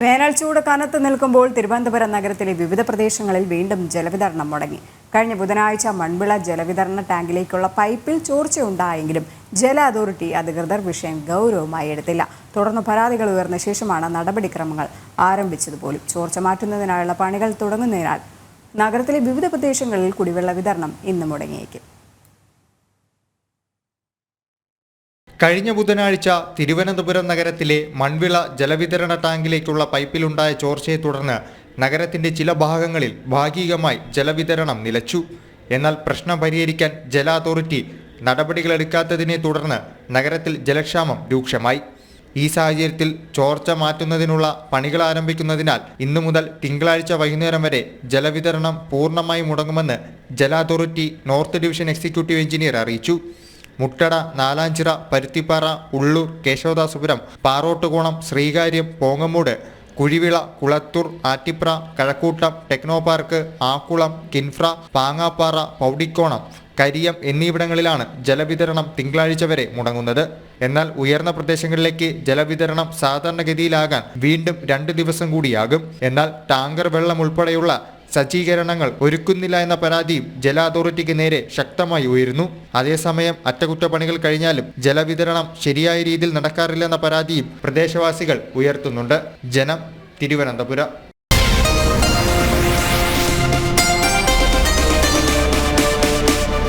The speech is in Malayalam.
വേനൽ ചൂട് കനത്ത് നിൽക്കുമ്പോൾ തിരുവനന്തപുരം നഗരത്തിലെ വിവിധ പ്രദേശങ്ങളിൽ വീണ്ടും ജലവിതരണം മുടങ്ങി. കഴിഞ്ഞ ബുധനാഴ്ച മൺവിള ജലവിതരണ ടാങ്കിലേക്കുള്ള പൈപ്പിൽ ചോർച്ചയുണ്ടായെങ്കിലും ജല അതോറിറ്റി അധികൃതർ വിഷയം ഗൗരവമായി എടുത്തില്ല. തുടർന്ന് പരാതികൾ ഉയർന്ന ശേഷമാണ് നടപടിക്രമങ്ങൾ ആരംഭിച്ചതുപോലും. ചോർച്ച മാറ്റുന്നതിനായുള്ള പണികൾ തുടങ്ങുന്നതിനാൽ നഗരത്തിലെ വിവിധ പ്രദേശങ്ങളിൽ കുടിവെള്ള വിതരണം ഇന്ന് മുടങ്ങിയേക്കും. കഴിഞ്ഞ ബുധനാഴ്ച തിരുവനന്തപുരം നഗരത്തിലെ മൺവിള ജലവിതരണ ടാങ്കിലേക്കുള്ള പൈപ്പിലുണ്ടായ ചോർച്ചയെ തുടർന്ന് നഗരത്തിന്റെ ചില ഭാഗങ്ങളിൽ ഭാഗികമായി ജലവിതരണം നിലച്ചു. എന്നാൽ പ്രശ്നം പരിഹരിക്കാൻ ജല അതോറിറ്റി നടപടികളെടുക്കാത്തതിനെ തുടർന്ന് നഗരത്തിൽ ജലക്ഷാമം രൂക്ഷമായി. ഈ സാഹചര്യത്തിൽ ചോർച്ച മാറ്റുന്നതിനുള്ള പണികൾ ആരംഭിക്കുന്നതിനാൽ ഇന്നു മുതൽ തിങ്കളാഴ്ച വൈകുന്നേരം വരെ ജലവിതരണം പൂർണമായി മുടങ്ങുമെന്ന് ജല authority north division executive engineer അറിയിച്ചു. മുട്ടട നാലാഞ്ചിറ പരുത്തിപ്പാറ ഉള്ളൂർ കേശവദാസപുരം പാറോട്ടുകോണം ശ്രീകാര്യം പോങ്ങമൂട് കുഴിവിള കുളത്തൂർ ആറ്റിപ്ര കഴക്കൂട്ടം ടെക്നോ പാർക്ക് ആക്കുളം കിൻഫ്ര പാങ്ങാപ്പാറ പൗടിക്കോണം കരിയം എന്നിവിടങ്ങളിലാണ് ജലവിതരണം തിങ്കളാഴ്ച വരെ മുടങ്ങുന്നത്. എന്നാൽ ഉയർന്ന പ്രദേശങ്ങളിലേക്ക് ജലവിതരണം സാധാരണഗതിയിലാകാൻ വീണ്ടും രണ്ട് ദിവസം കൂടിയാകും. എന്നാൽ ടാങ്കർ വെള്ളം ഉൾപ്പെടെയുള്ള സജ്ജീകരണങ്ങൾ ഒരുക്കുന്നില്ല എന്ന പരാതിയും ജല അതോറിറ്റിക്ക് നേരെ ശക്തമായി ഉയരുന്നു. അതേസമയം അറ്റകുറ്റപ്പണികൾ കഴിഞ്ഞാലും ജലവിതരണം ശരിയായ രീതിയിൽ നടക്കാറില്ലെന്ന പരാതിയും പ്രദേശവാസികൾ ഉയർത്തുന്നുണ്ട്. ജനം തിരുവനന്തപുരം.